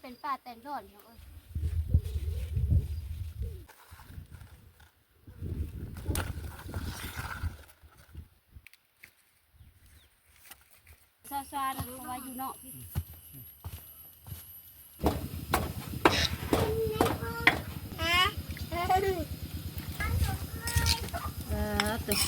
เป็นป่าแตงโดอนพี่น้องเอ้ยซาซาๆนะเพราะว่าอยู่นอกพี่เออตึก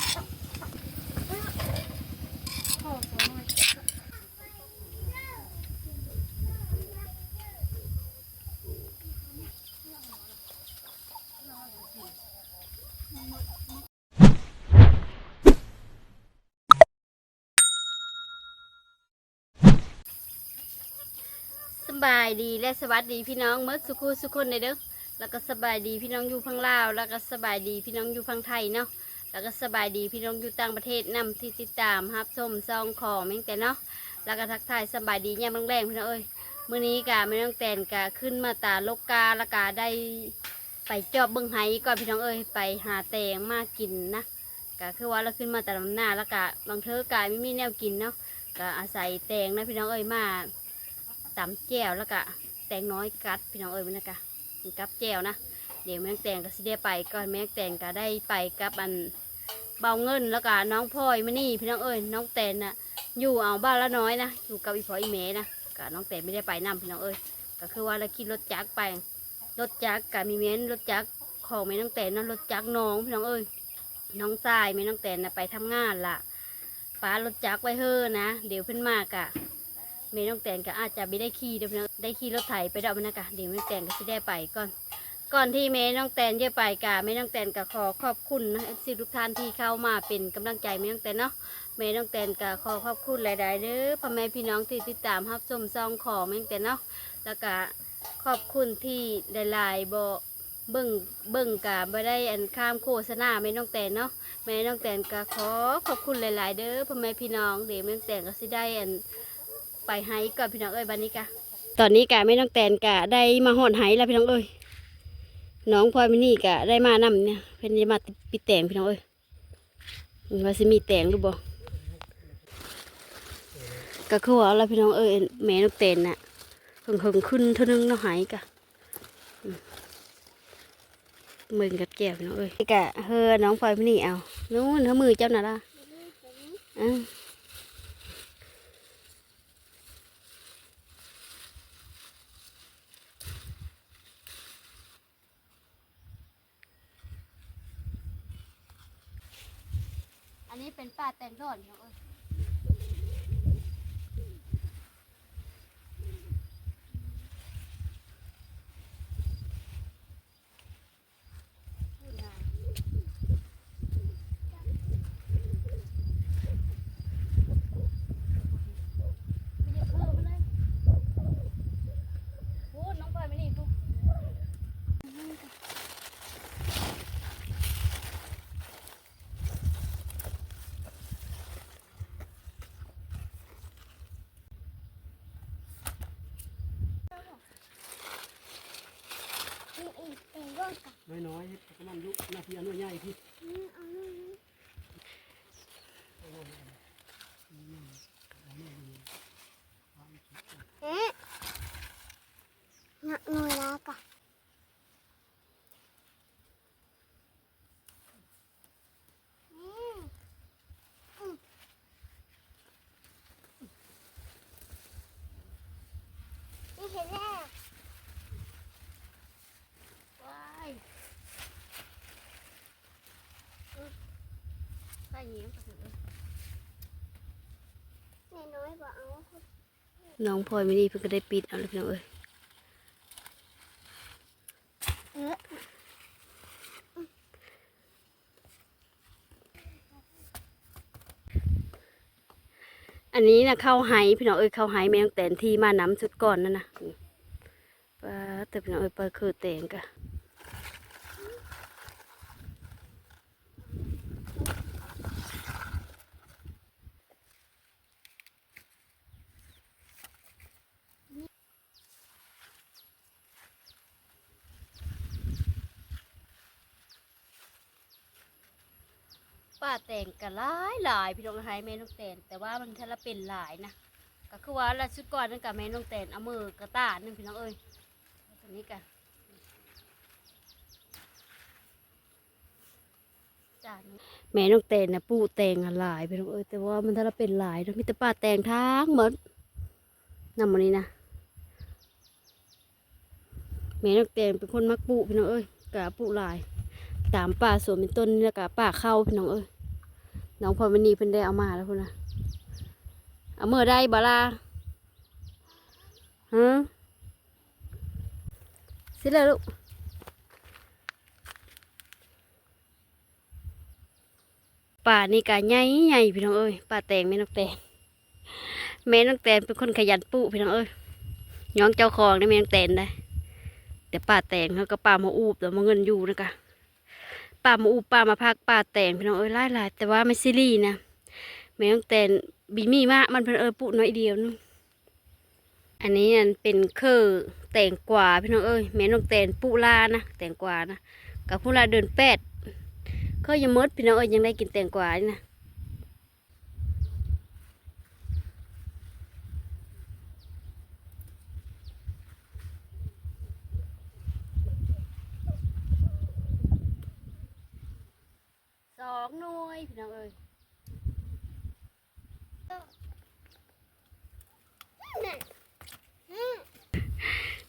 บายดีและสวัสดีพี่น้องเมื่อสุขสุขคนในเด้อแล้วก็สบายดีพี่น้องอยู่พังลาว แล้วก็สบายดีพี่น้องอยู่พังไทยเนาะแล้วก็สบายดีพี่น้องอยู่ต่างประเทศนำที่ติดตามรับชมซองของแม่งแต่เนาะแล้วก็ทักทายสบายดีเนี่ยามแรงพี่น้องเอ้ยมื้อนี้กะไม่ต้องแต่นกะขึ้นมาตาลกกาล้วกะได้ไปจอบเบิ่งไห้ก่อนพี่น้องเอ้ยไปหาแตงมากินนะกะคือว่าเราขึ้นมาแต่ลำหน้าล้วกะบางเทอกะไม่มีแนวกินเนาะกะอาศัยแตงนะพี่น้องเอ้ยมา ตำแจ่วแล้วกะแตงน้อยกัดพี่น้องเอ้ยมันนะกะกับแจวนะเดี๋ยวแม่งแตงก็สิได้ไปก่อนแม่งแตงก็ได้ไปกับอันเบาเงินแล้วก็น้องพลอยมานี่พี่น้องเอ้ยน้องแตนน่ะอยู่เอาบ้านละน้อยนะอยู่กับอีพออีเมนะก็น้องแตนไม่ได้ไปนํพี่น้องเอ้ยก็คือว่าเราขี่รถจักรไปรถจักรกับมีเม้นรถจักรของแม่น้องแตนนะรถจักรน้องพี่น้องเอ้ยน้องทรายแม่น้องแตนน่ะไปทำงานละป้ารถจักรไว้เฮ้อนะเดี๋ยวเพิ่นมากอะ เมน้องแตนก็อาจจะไม่ได้ขี่ดี๋ยนะได้ขี่รถไถไปดอกมันนะกะเดี๋ยวแม่น้องแตนก็จะได้ไปก่อน ก่อนที่เมน้องแตนจะไปกะเมน้องแตนก็ขอขอบคุณนะเอฟซีทุกท่านที่เข้ามาเป็นกำลังใจเมน้องแตนเนาะเมน้องแตนก็ขอขอบคุณหลาย ๆเด้อพ่อแม่พี่น้องที่ติดตามรับชมซองของเมน้องแตนเนาะแล้วก็ขอบคุณที่หลายๆบ่เบิ่งเบิ่งกะบ่ได้อันข้ามโฆษณาแม่น้องแตนเนาะแม่น้องแตนก็ขอขอบคุณหลาย ๆ เด้อพ่อแม่พี่น้องเดี๋ยวแม่น้องแตนก็สิได้อัน ไปไฮก่อนพี่น้องเอ้ยบันนี้กะตอนนี้กะไม่ต้องแตนกะได้มาหอนไฮแล้วพี่น้องเอ้ยน้องพลอยมินี่กะได้มานำเนี่ยเพิ่นจะมาปิดแต่งพี่น้องเอ้ยว่าสิมีแต่งหรือบ่ก็คือว่าแล้วพี่น้องเอ้ยแม่น้องแตนน่ะเพิ่งเพิ่งขึ้นเท่านึงน้องหายกะมือกับแก้วพี่น้องเอ้ยกะเฮอน้องพลอยมินี่เอานู้นเท่ามือเจ้าน่ะล่ะอ่า เป็นป่าแตงโดอนพี่น้องเอ้ยโอ้น้องพลอยไม่นี่ปุ๊บ น้อยๆำลังยุกหน้าที่อันน้อยใหญ่ที่ Nặng nồi lá cả. Đi thế nào? ว้ายใส่ เงี้ยกับเอ้ย Này nói bảo áo น้องพลอยไม่นี่เพิ่งก็ได้ปิดเอาเลยพี่น้องเอ้ยอันนี้นะเข้าไฮพี่น้องเอ้ยเข้าไฮแมงแตนที่มาน้ำสุดก่อนนั่นนะปลาแต่พี่น้องเอ้ยปลาคือแตงกะ ป้าแตงกะหลายหลายพี่น้องไฮแม่น้องแตนแต่ว่ามันถ้าละเป็นหลายนะก็คือว่าล้วชุดก่อนนั่นกับแม่น้องแตนเอามือกระตาหนึ่งพี่น้องเอ้ยตัวนี้กันจานแม่น้องแตนนะปูแตงหลายพี่น้องเอ้ยแต่ว่ามันถ้าเราเป็นหลายนะมีแต่ป้าแตงทั้งหมดนำมานี้นะแม่น้องแตนเป็นคนมักปูพี่น้องเอ้ยกะปูหลาย ตามป่าสวนเป็นต้นนี่แล้วก็ป่าเข้าพี่น้องเอ้ย น้องพรวันนี้เพิ่นได้เอามาแล้วพุ่นนะเอาเมื่อได้บาลาฮะสิแล้วลูกป่านี่กะใหญ่ใหญ่พี่น้องเอ้ยป่าแตงแม่น้องแตงแม่น้องแตนเป็นคนขยันปลูกพี่น้องเอ้ยย้องเจ้าของได้แม่น้องแตนได้แต่ป่าแตงเขาก็ป่ามาอูบแต่มาเงินอยู่นะกะ ป่ามาอูป่ามาพักป่าแตงพี่น้องเอ้ยไล่หลายแต่ว่าไม่ซีรีส์นะแม่ต้องแตนบีมีมากมันเป็นเออปุน้อยเดียวนึงอันนี้อันเป็นเคอแตงกวาพี่น้องเอ้ยแม่น้องแตนปุลานะแตงกวานะกับปุลาเดินแปดเคยยังมดพี่น้องเอ้ยยังได้กินแตงกวานี่นะ หน่วยพี่น้องเอ้ย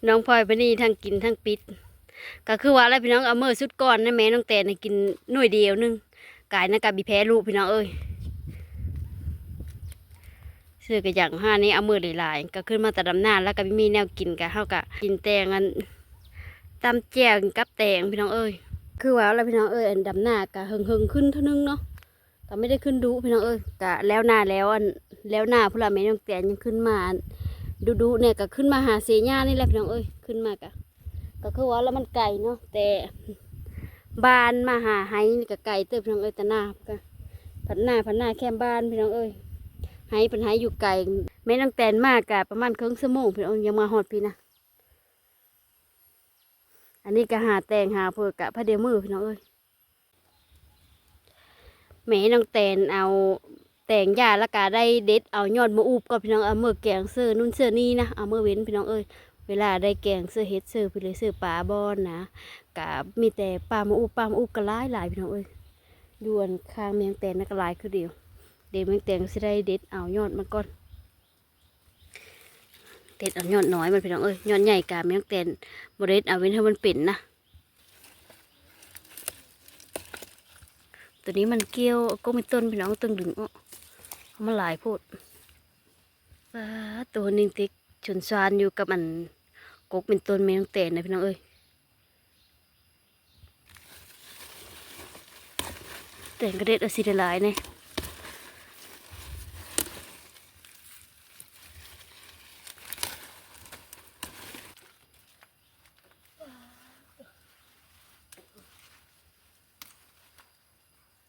น้องพลอยไปนี่ทั้งกินทั้งปิด ก็คือว่าแล้วพี่น้องเอามือสุดก่อนนะแม่น้องแตนน่ะกินหน่วยเดียวนึงกายนะกับบีแพ้ลูกพี่น้องเอ้ยซื้อกระอย่างห้านี้เอามือหลายๆก็ขึ้นมาแต่ดำหน้าแล้วก็มีแนวกินกะเท่ากับกินแตงอันตำแจวกับแตงพี่น้องเอ้ย คือว่าแล้วพี่น้องเอ้ยอันดำหน้ากะหึงหึงขึ้นเท่านึงเนาะก็ไม่ได้ขึ้นดูพี่น้องเอ้ยกะแล้วหน้าแล้วอันแล้วหน้าพวกเราแม่น้องแตนยังขึ้นมาดูดูเนี่ยก็ขึ้นมาหาเสียญ้านี่แหละพี่น้องเอ้ยขึ้นมากะก็คือว่าแล้วมันไก่เนาะแต่บานมาหาไห้นี่ก็ไก่เติบพี่น้องเอ้ยแต่หน้าก็ผันหน้าผันหน้าแค่บ้านพี่น้องเอ้ยไห้เป็นไห้อยู่ไก่แม่น้องแตนมากกะประมาณครึ่งชั่วโมงพี่น้องยังมาหอดพี่นะ อันนี้ก็หาแตงหาเพื่อกะพระเดียมือพี่น้องเอ้ยแม่น้องแตนเอาแตงยาแล้วก็ได้เด็ดเอายอดมะอูบก็พี่น้องเอามือแกงเสื้อนุ่นเสื้อนี่นะเอามือเว้นพี่น้องเอ้ยเวลาได้แกงเสื้อเฮ็ดเสื้อพี่เลยเสื้อปลาบอนนะกะมีแต่ปลามะอูบปลามะอูบก็หลายหลายพี่น้องเอ้ยอยวนข้างเมียงแตนนั่นก็หลายคือเดียวเดี๋ยวเมียงแตนก็สิได้เด็ดเอายอดมันก่อน เด็ดเอายอดน้อยมันพี่น้องเอ้ยยอดใหญ่กะเมียงแตนบ่เด็ดเอาเว้นให้มันเป็นนะตัวนี้มันเกี้ยวก็มีต้นพี่น้องตึงดึงอ้อมันหลายพูดตัวนิงติกชนซานอยู่กับอันกกเป็นต้นแมงเต็นนะพี่น้องเอ้ยแต่งกระเด็ดเอาสิได้หลายเนี่ย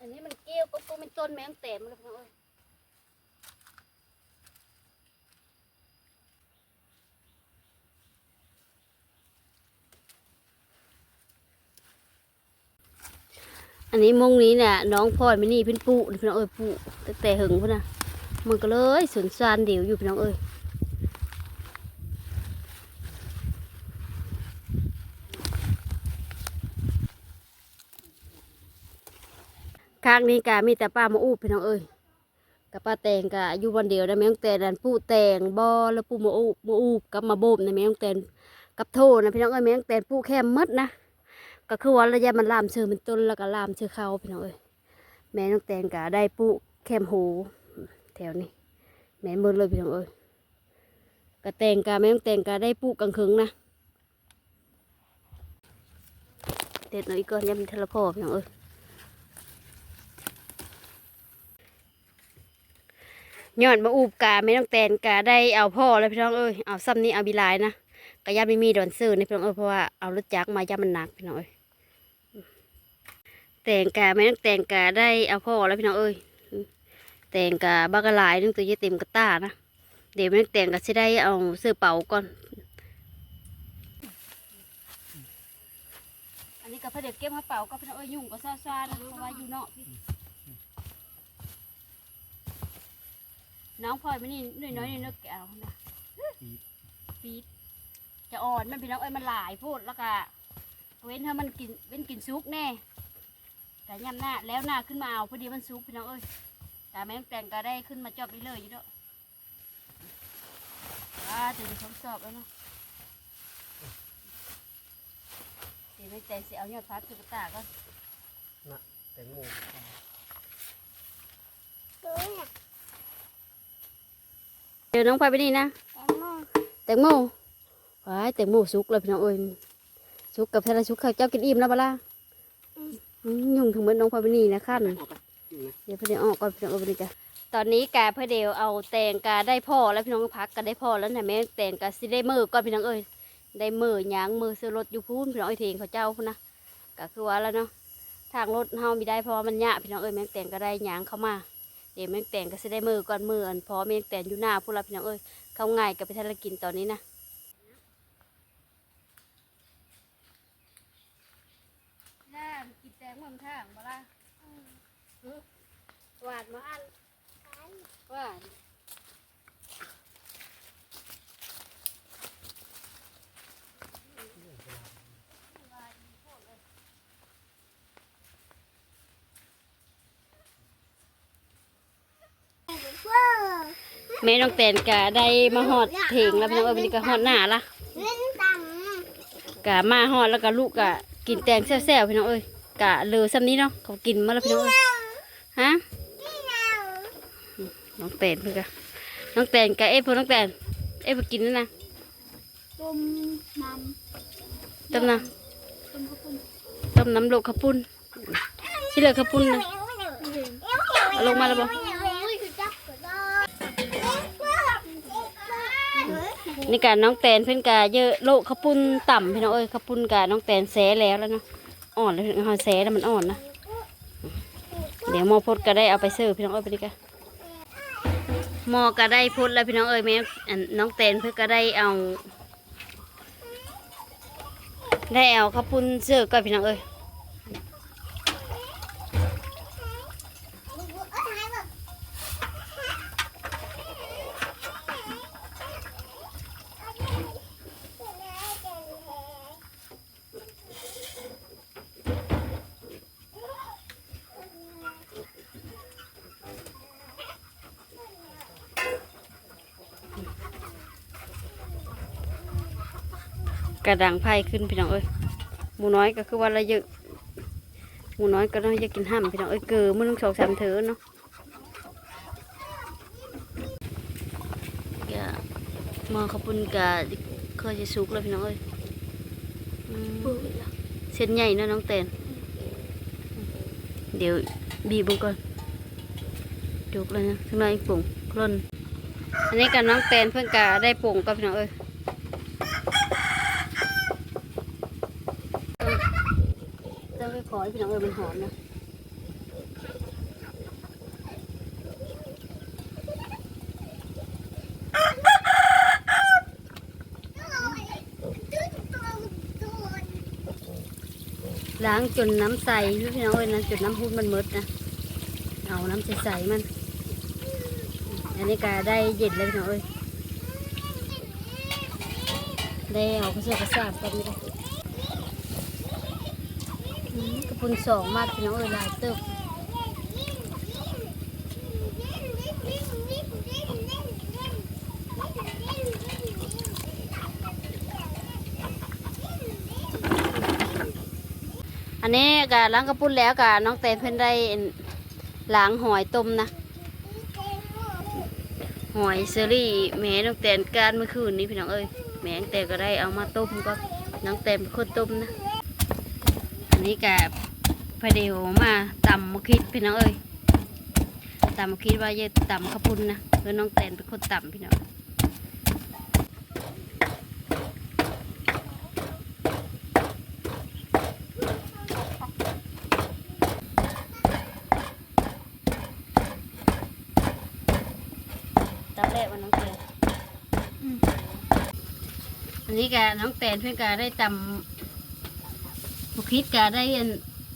อันนี้มันเกี้ยวก็ก็เป็น ต้นแมงเตนมันเลยพี่น้องเอ้ยอันนี้มงนี้เนี่ยน้องพลอยไม่นี่เพิ่นปูพี่น้องเอ้ยปูตั้งแต่หึงพุ่นนะมันก็เลยสนซานเดี่ยวอยู่พี่น้องเอ้ยข้างนี้กะมีแต่ป้ามาอูบพี่น้องเอ้ยกับป้าแตงกะอยู่วันเดียวนะแม่ต้องแตนนั่นปูแตงบอแล้วปูมาอูบมาอูบกับมาโบมนะแม่ต้องแตนกับโทนะพี่น้องเอ้ยแม่ต้องแตนปูแค่มดนะก็คือว่าระยะมันลามเชื่อมันต้นแล้วก็ลามเชื่อเขาพี่น้องเอ้ยแม่น้องแตงก็ได้ปุแคมหูแถวนี้แม่นหมดเลยพี่น้องเอ้ยกะแตงกาแม่น้องแตงกาได้ปุกลางคืนนะเด็ดหน่อยอีกก่อนยังมีทะเลพ่อพี่น้องเอ้ย ยอดมาอูบกาแม่น้องแตนกาได้เอาพ่อแล้วพี่น้องเอ้ยเอาซ้ำนี้เอาบีลายนะก็ย่าไม่มีดอนซื้อในพี่น้องเอ้ยเพราะว่าเอารถจักรมาย่ามันหนักพี่น้องเอ้ยแต่งกาไม่ต้องแต่งกาได้เอาพ่อแล้วพี่น้องเอ้ยแต่งกาบักกะลายนึงตัวเยเต็มกระตานะเดี๋ยวไม่ต้องแต่งก็จะได้เอาเสื้อเป่าก่อนอันนี้ก็พอเด็กเก็บมาเป่าก็พี่น้องเอ้ยยุ่งก็ซ่าๆนะเพราะว่าอยู่นอก น้องพลอยไม่นี่น้อยน้อยๆนึกแกเอานะปี๊ดจะอ่อนมันพี่น้องเอ้ยมันหลายโพูดแล้วก็เว้นให้มันกินเว้นกินซุกแน่แต่ย่ำหน้าแล้วหน้าขึ้นมาเอาพอดีมันซุกพี่น้องเอ้ยแต่แม่งแต่งก็ได้ขึ้นมาจอบได้เลยอยู่เด้วยว้าจะมีทดสอบแล้วเนาะเดี๋ยวไม่แต่งเสียเอายอดพัดตุ๊กตาก็แตงโมตัวเนี่ย เดี๋ยวน้องพลอยไปนี่นะแตงโมแตงโมว้ายแตงโมสุกเลยพี่น้องเอ้ยสุกกับทะเลสุกข้าวเจ้ากินอิ่มแล้วปะล่ะอืมยุ่งถึงเหมือนน้องพลอยไปนี่นะขั้นออกไปอยู่นะเดี๋ยวเพื่อนออกก่อนพี่น้องเอาไปนี่จ้ะตอนนี้กาเพื่อเดียวเอาแตงกาได้พ่อแล้วพี่น้องพักก็ได้พ่อแล้วนะแม่แตงกาสิได้มือก่อนพี่น้องเอ้ยได้มือยางมือซื้อรถอยู่พูนพี่น้องเอ้ยเทงเขาเจ้าพุ่นนะก็คือว่าแล้วเนาะทางรถเฮามีได้เพราะว่ามันยากพี่น้องเอ้ยแมงแตงก็ได้ยางเข้ามา เดี๋ยวแมงแตงก็สิได้มือก่อนมืออันพอแมงแตงอยู่หน้าพุ่นละพี่น้องเอ้ยเข้าง่ายกับไปทานละกินตอนนี้นะน่ากินแตงมันข้างบ่ล่ะหวานมาอันว่าว้ แม่น้องแตนกะได้มาหอดเถงแล้วพี่น้องเอ้ยวันนี้ก็หอดหน้าละเล่นตังกะมาหอดแล้วก็ลูกกะกินแตงแซ่บๆพี่น้องเอ้ยกะเลือซ้ำนี้เนาะเขากินมาแล้วพี่น้องเอ้ยฮะน้องแตนเพื่อนกะน้องแตนกะเอ้ยพวกน้องแตนเอ้ยพวกกินนั่นนะต้มน้ต้มนะำต้มข้าวปุ้นต้มน้ำลูกข้าวปุ้นที่เหลือข้าวปุ้นนะเอาลงมาแล้วบ่ นี่กะน้องแตนเพื่อนกะเยอะโลกข้าวปุ้นต่ำพี่น้องเอ้ยข้าวปุ้นกะน้องแตนแซ่แล้วแล้วเนาะอ่อนแล้วเฮาแซ่แล้วมันอ่อนนะเดี๋ยวหมอพดก็ได้เอาไปเสิร์ฟพี่น้องเอ้ยไปดิกะหมอก็ได้พดแล้วพี่น้องเอ้ยแม่น้องแตนเพื่อนก็ได้เอา ได้เอาข้าวปุ้นเสิร์ฟก่อนพี่น้องเอ้ย กระดังไพ่ขึ้นพี่น้องเอ้ยหมูน้อยก็คือว่าละเยอะหมูน้อยก็ต้องจะกินห้ำพี่น้องเอ้ยเกลือมันต้องสองสามเถอเนาะกะหมอข้าวปุ้นกะเคยจะสุกแล้วพี่น้องเอ้ยเส้นใหญ่นะน้องแตนเดี๋ยวบีบมันก่อนจุกเลยนะทั้งน้อยปุ่งคล้นอันนี้กับน้องแตนเพื่อนกะได้ปุ่งกับพี่น้องเอ้ย ต้ องไปขอให้พี่น้องเออมันหอมนะล้างจนน้ำใสพี่น้องเอ้ยนะจนน้ำพุนมันมดนะเอาน้ำใสๆมัน อันนี้ก็ได้เย็นเลยพี่น้องเอ้ยได้เอากระเสือกกระสาบกันเลย อืมกระปุนสองมาพี่น้องเอ้ยลายเติบอันนี้กะล้างกระปุนแล้วกะน้องแตนเพิ่นได้ล้างหอยต้มนะหอยเซอรี่แม่น้องแตนการเมื่อคืนนี้พี่น้องเอ้ยแม่น้องแตนก็ได้เอามาต้มก็น้องแตนเป็นคนต้มนะอันนี้กะ พเดียวมาตำมะคิดพี่น้องเอ้ยตำมะคิดว่าจะตำข้าวปุ้นนะเพื่อน้องแตนเป็นคนตำพี่น้องตำแรกว่าน้องแตนอันนี้กะน้องแตนเพื่อนกะได้ตำบุคิดกะได้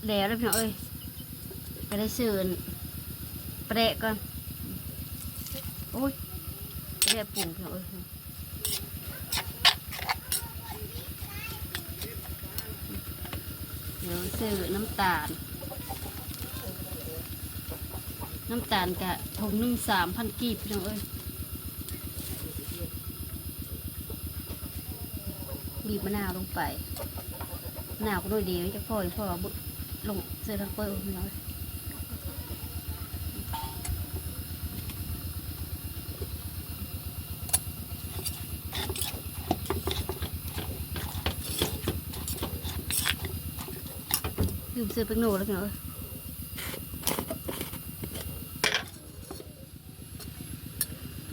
แล้วแล้วพี่น้องเอ้ยก็ได้ซื้ออันแปะก่อนโอ้ยแค่ปุ่มเถอะเอ้ยเดี๋ยวซื้อน้ำตาล น้ำตาลกะถุงหนึ่งสามพันกีบพี่น้องเอ้ยบีบมะนาวลงไปมะนาวก็ด้วยเดียวจะพ่ออีกพ่อบุ ลงเสื้อทั้งเปิ้ลน้องเอ้ยลืมเสื้อเป็นโหนแล้วพี่น้องเอ้ย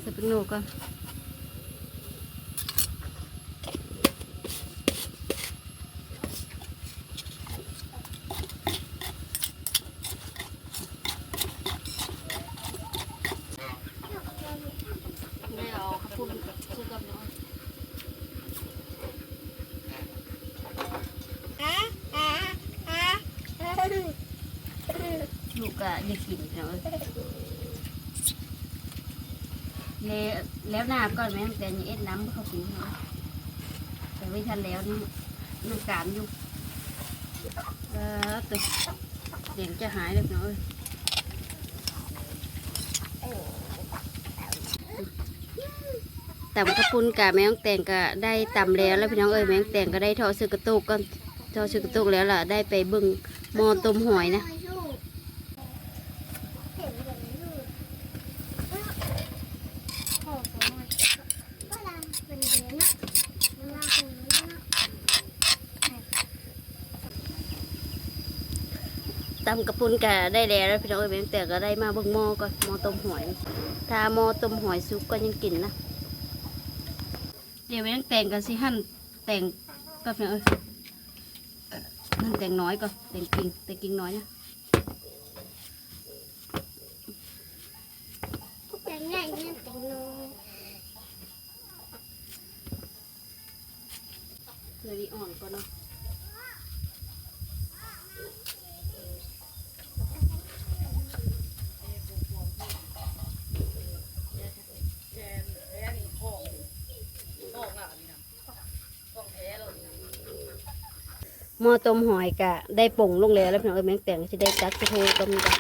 ใส่เป็นโหนก่อนไม่เอาข้าวปุ้นกับชื่อกับน้อยลู กกะอยากกินเนาะแล้วแล้วน้ำก่อนไหมแต่ยังเอ็ดน้ำเขากินเนาะแต่ไม่ทันแล้วนี่น้ำการอยู่เออตึเดี๋ยวจะหายเลยเนาะตำกระปุนกะแมงแตงก็ได้ตำแล้วแล้วพี่น้องเอ้ยแมงแตงก็ได้ทอดซื้อกระตุกก็ทอดซื้อกระตุกแล้วล่ะได้ไปบึงมอต้มหอยนะ ตำกระปุนกะได้แล้วพี่น้องเอ้ยแมแต่ก็ได้มาเบิ่งหม้อก่อนหม้อต้มหอย ถ้าหม้อต้มหอยสุกก็ยังกินนะเดี๋ยวแมงแต่งกันสิหั่นแต่งก็พี่น้องเอ้ยหั่นแตงน้อยก่อนแต่งกิ่งแตงกิ่งน้อยนะ แต่ง่ายเนี่ยแต่น้อย เพื่อนี่อ่อนก่อนเนาะ ห มอต้มหอยกะได้ป่งลงแล้วแล้วพี่น้องเอ้ยแมงแตงจะได้จักจะโทต้มกัน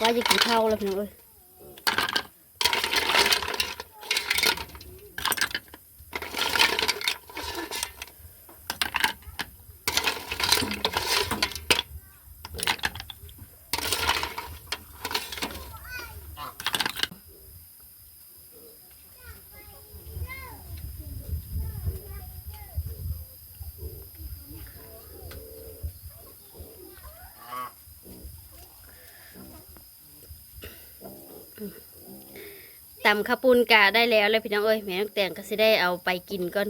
ว่าจะกินเท่าแล้วพี่น้องเอ้ย ตำข้าวปุ้นกะได้แล้วแล้วพี่น้องเอ้ยแม่น้องแตงก็สิได้เอาไปกินก่อน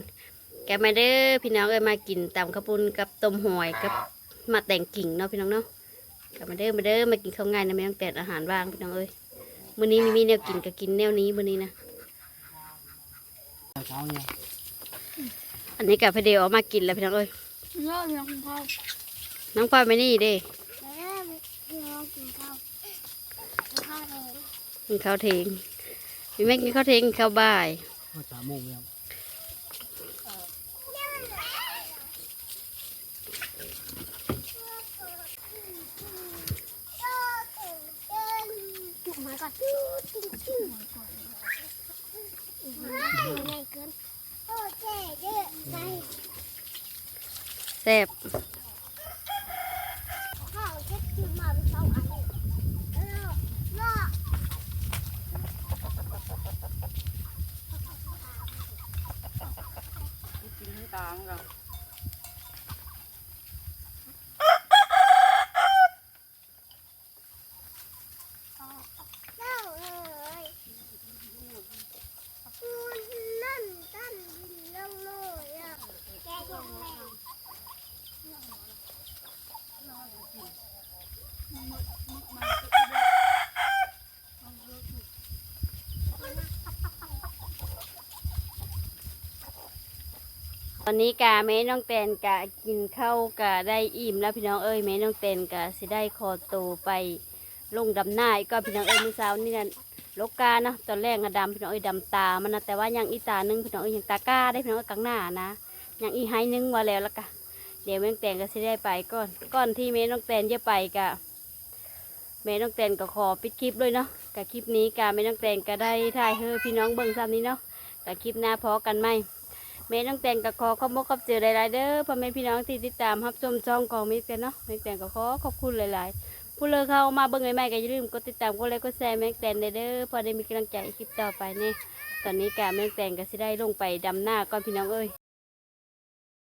แกมาเด้อพี่น้องเอ้ยมากินตำข้าวปุ้นกับต้มหอยกับมาแต่งกิ่งเนาะพี่น้องเนาะกลับมาเด้อมาเด้อมากินข้าวง่ายนะแม่น้องแตงอาหารว่างพี่น้องเอ้ยมื้อนี้มีมีแนวกินก็กินแนวนี้มื้อนี้นะเช้าเนี่ยอันนี้กับพอดีออกมากินแล้วพี่น้องเอ้ยเลิกแล้วคุณพ่อน้องพลอยไม่นี่เด้แล้วพี่น้องกินข้าวกินข้าวเลยกินข้าวเทง มีแม่กินข้าวเทงกินข้าวบ่ายก็สามโมงแล้วจุกมาก่อนจุ๊จิ้งจิ้งง่ายเกินโอเคเยอะไปแซ่บ ข้าวเช็ดขึ้นมาเป็นเสาอันนี้แล้วก็ เล่าเลยคุณนั่นตั้นดินเล่าเลยอะแกยังไง ตอนนี้กาแม่น้องแตนกะกินข้าวกะได้อิ่มแล้วพี่น้องเอ้ยแม่น้องแตนกะสิได้ขอตัวไปลงดำหน้าอีกก็พี่น้องเอ้ยมื้อเช้านี่นั่นโลกาเนาะตอนแรกอะดำพี่น้องเอ้ยดำตา มันนะแต่ว่ายังอีตาหนึงพี่น้องเอ้ยยังตาก้าได้พี่น้องเอ้ยกลางหน้านะยังอีไฮหนึงว่าแล้วละกะเดี๋ยวแม่น้องแตนก็สิได้ไปก่อนก่อนที่แม่น้องแตนจะไปกะแม่น้องแตนก็ขอปิดคลิปด้วยเนาะกับคลิปนี้กะแม่น้องแตนก็ได้ถ่ายเฮอพี่น้องเบิ่งซ้ำนี้เนาะกับคลิปหน้าพอกันไหม แม่น้องแตงก็ขอขอบมกขอบเจอหลายๆเด้อพ่อแม่พี่น้องที่ติดตามรับชมช่องของมิตรกันเนาะแม่แตงก็ขอขอบคุณหลายๆ ผู้เลิกเข้ามาเบิ่งใหม่ๆก็อย่าลืมกดติดตามกดไลค์กดแชร์แม่แตงได้เด้อพอได้มีกำลังใจคลิปต่อไปเนี่ยตอนนี้กะแม่แตงก็สิได้ลงไปดำหน้าก่อนพี่น้องเอ้ย